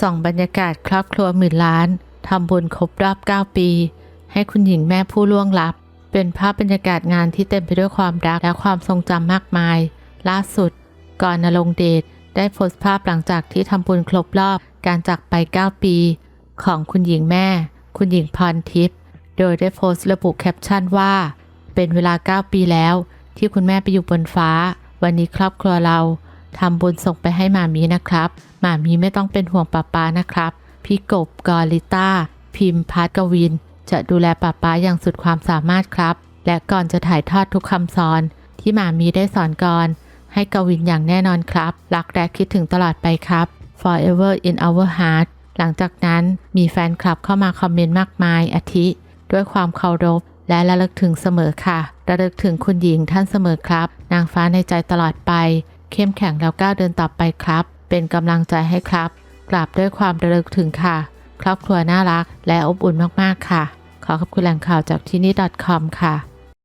ส่องบรรยากาศครอบครัวหมื่นล้านทำบุญครบรอบ 9 ปี ให้คุณหญิงแม่ผู้ล่วงลับ เป็นภาพบรรยากาศงานที่เต็มไปด้วยความรักและความทรงจำมากมาย ล่าสุด ก่อนนรงเดชได้โพสต์ภาพหลังจากที่ทำบุญครบรอบการจากไป 9 ปี ของคุณหญิงแม่ คุณหญิงพรทิพย์โดยได้โพสต์ระบุแคปชั่นว่า เป็นเวลา 9 ปีแล้ว ที่คุณแม่ไปอยู่บนฟ้า วันนี้ครอบครัวเรา ทำบุญส่งไปให้หมามีนะครับหมามีไม่ต้องเป็นห่วงป้าป้านะครับ พี่กบกอลิต้า พิมพ์พัทกวิน จะดูแลป้าป้าอย่างสุดความสามารถครับ และก่อนจะถ่ายทอดทุกคำสอน ที่หมามีได้สอนก่อน ให้กวินอย่างแน่นอนครับ รักและคิดถึงตลอดไปครับ forever in our heart หลังจากนั้นมีแฟนคลับเข้ามาคอมเมนต์มากมายอาทิ ด้วยความเคารพและระลึกถึงเสมอค่ะ ระลึกถึงคุณหญิงท่านเสมอครับ นางฟ้าในใจตลอดไป เข้มแข็งแล้วก้าวเดินต่อไปครับ เป็นกำลังใจให้ครับกราบด้วยความระลึกถึงค่ะ ครอบครัวน่ารักและอบอุ่นมากๆค่ะ ขอขอบคุณแหล่งข่าวจากที่นี่ .com ค่ะ